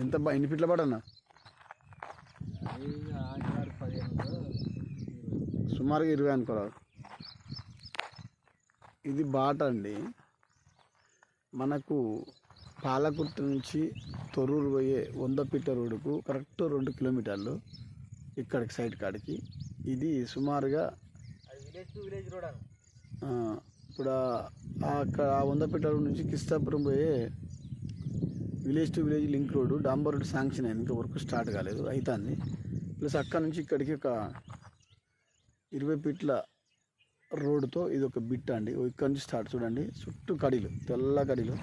ఎంత బా ఎన్ని ఫీట్ల పాట పదిహేను సుమారుగా ఇరవై అనుకోరాదు ఇది బాట అండి. మనకు పాలకుర్తి నుంచి తొర్రూరు పోయే వంద పిట్ట రోడ్డుకు కరెక్ట్ రెండు కిలోమీటర్లు ఇక్కడికి సైడ్ కాడికి. ఇది సుమారుగా ఇప్పుడు అక్కడ ఆ వంద రోడ్ నుంచి కిస్తాపురం పోయే village to village link road డాంబర్ road sanction అయింది. ఇంకా వర్క్ స్టార్ట్ కాలేదు అవుతుంది ప్లస్ అక్కడ నుంచి ఇక్కడికి ఒక ఇరవై ఫీట్ల రోడ్డుతో ఇది ఒక బిట్ అండి. ఇక్కడ నుంచి స్టార్ట్ చూడండి. చుట్టూ కడీలు తెల్ల కడీలు.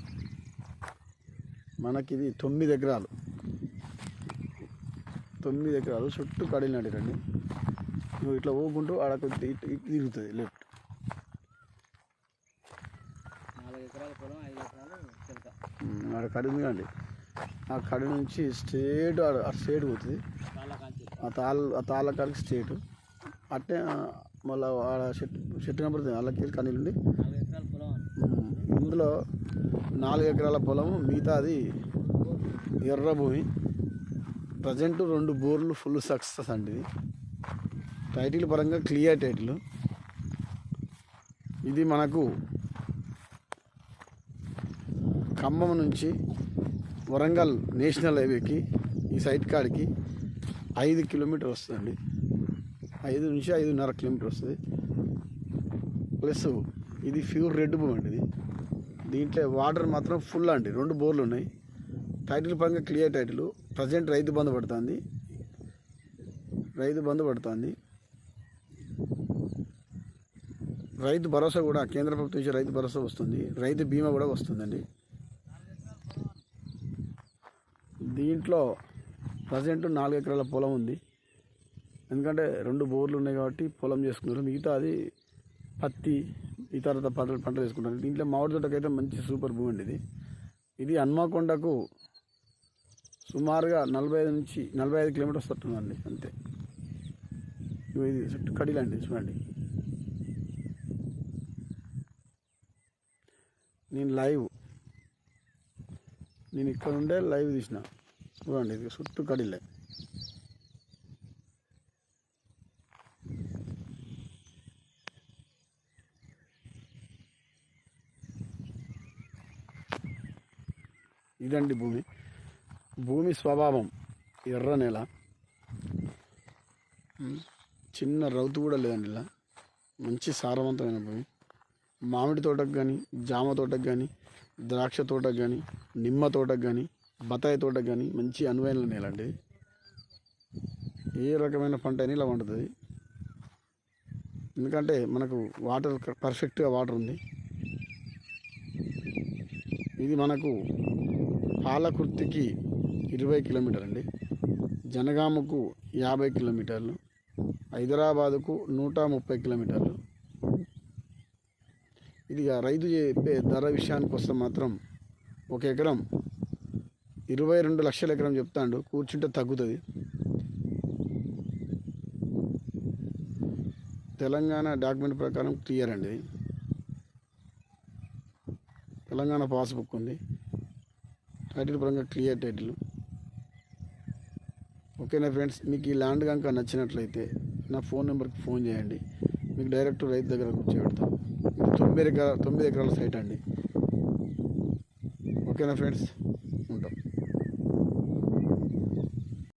మనకి ఇది తొమ్మిది ఎకరాలు. తొమ్మిది ఎకరాలు చుట్టూ కడీలు నడిరండి నువ్వు ఇట్లా పోకుంటూ ఆడ తిరుగుతుంది లెఫ్ట్. నాలుగు ఎకరాల పొలం ఐదు ఎకరాలు చిలక ఉమ్, ఆడ కడి ఉంది కండి ఆ కడి నుంచి స్ట్రేట్ ఆ స్ట్రేట్ పోతుంది. ఆ తాళ్ళ ఆ తాళ్ళ కాడికి స్ట్రేట్. అట్టే మళ్ళా ఆడ చెట్టు చెట్టు కనపడుతుంది వాళ్ళకి నాలుగు ఎకరాల పొలం. ఉమ్, ఇందులో నాలుగు ఎకరాల పొలము మిగతాది ఎర్ర భూమి. ప్రజెంట్ రెండు బోర్లు ఫుల్ సక్సెస్ అండి ఇది. టైటిల్ పరంగా క్లియర్ టైటిల్. ఇది మనకు ఖమ్మం నుంచి వరంగల్ నేషనల్ హైవేకి ఈ సైట్ కాడికి ఐదు కిలోమీటర్ వస్తుందండి. ఐదు నుంచి ఐదున్నర కిలోమీటర్ వస్తుంది. ప్లస్ ఇది ప్యూర్ రెడ్ భూమి అండి ఇది. దీంట్లో వాటర్ మాత్రం ఫుల్ అండి. రెండు బోర్లు ఉన్నాయి. టైటిల్ పరంగా clear title. Present Rythu Bandhu పడుతుంది. రైతు బంధు పడుతుంది. రైతు భరోసా కూడా కేంద్ర ప్రభుత్వం నుంచి రైతు భరోసా వస్తుంది. రైతు బీమా కూడా వస్తుందండి. దీంట్లో ప్రజెంట్ నాలుగు ఎకరాల పొలం ఉంది. ఎందుకంటే రెండు బోర్లు ఉన్నాయి కాబట్టి పొలం చేసుకున్నారు మిగతా అది పత్తి ఇతర పంటలు పంటలు వేసుకుంటారు. దీంట్లో మామిడి తోటకైతే మంచి సూపర్ భూమి అండి ఇది. ఇది హన్మకొండకు సుమారుగా నలభై ఐదు నుంచి నలభై ఐదు కిలోమీటర్స్ వస్తుందండి అంతే. ఇది చుట్టూ కడిలండి చూడండి. నేను లైవ్. నేను ఇక్కడ ఉండే లైవ్ తీసిన. చూడండి ఇది చుట్టూ కడిలే. ఇదండి భూమి. భూమి స్వభావం ఎర్ర నేల. చిన్న రౌతు కూడా లేదండి ఇలా. మంచి సారవంతమైన భూమి. మామిడి తోటకు కానీ జామ తోటకు కానీ ద్రాక్ష తోటకు కానీ నిమ్మ తోటకు కానీ బత్తాయి తోట కానీ మంచి అనువైన నేల అండి. ఏ రకమైన పంట అయినా ఇలా పండుతుంది ఎందుకంటే మనకు వాటర్ పర్ఫెక్ట్గా వాటర్ ఉంది. ఇది మనకు పాలకుర్తికి ఇరవై కిలోమీటర్ అండి. జనగామకు యాభై కిలోమీటర్లు. హైదరాబాదుకు నూట ముప్పై కిలోమీటర్లు. ఇది రైతు చెప్పే ధర విషయానికి వస్తే మాత్రం ఒక ఎకరం ఇరవై రెండు లక్షల ఎకరం చెప్తాడు కూర్చుంటే తగ్గుతుంది. తెలంగాణ డాక్యుమెంట్ ప్రకారం క్లియర్ అండి. తెలంగాణ పాస్బుక్ ఉంది. టైటిల్ పరంగా క్లియర్ టైటిల్. ఓకేనా ఫ్రెండ్స్? మీకు ఈ ల్యాండ్ కనుక నచ్చినట్లయితే నా ఫోన్ నెంబర్కి ఫోన్ చేయండి. మీకు డైరెక్ట్ రైతు దగ్గర కూర్చోబెడతాం. ఇది తొమ్మిది ఎకరాల తొమ్మిది ఎకరాల సైట్ అండి. ఓకేనా ఫ్రెండ్స్? ఉంటాం.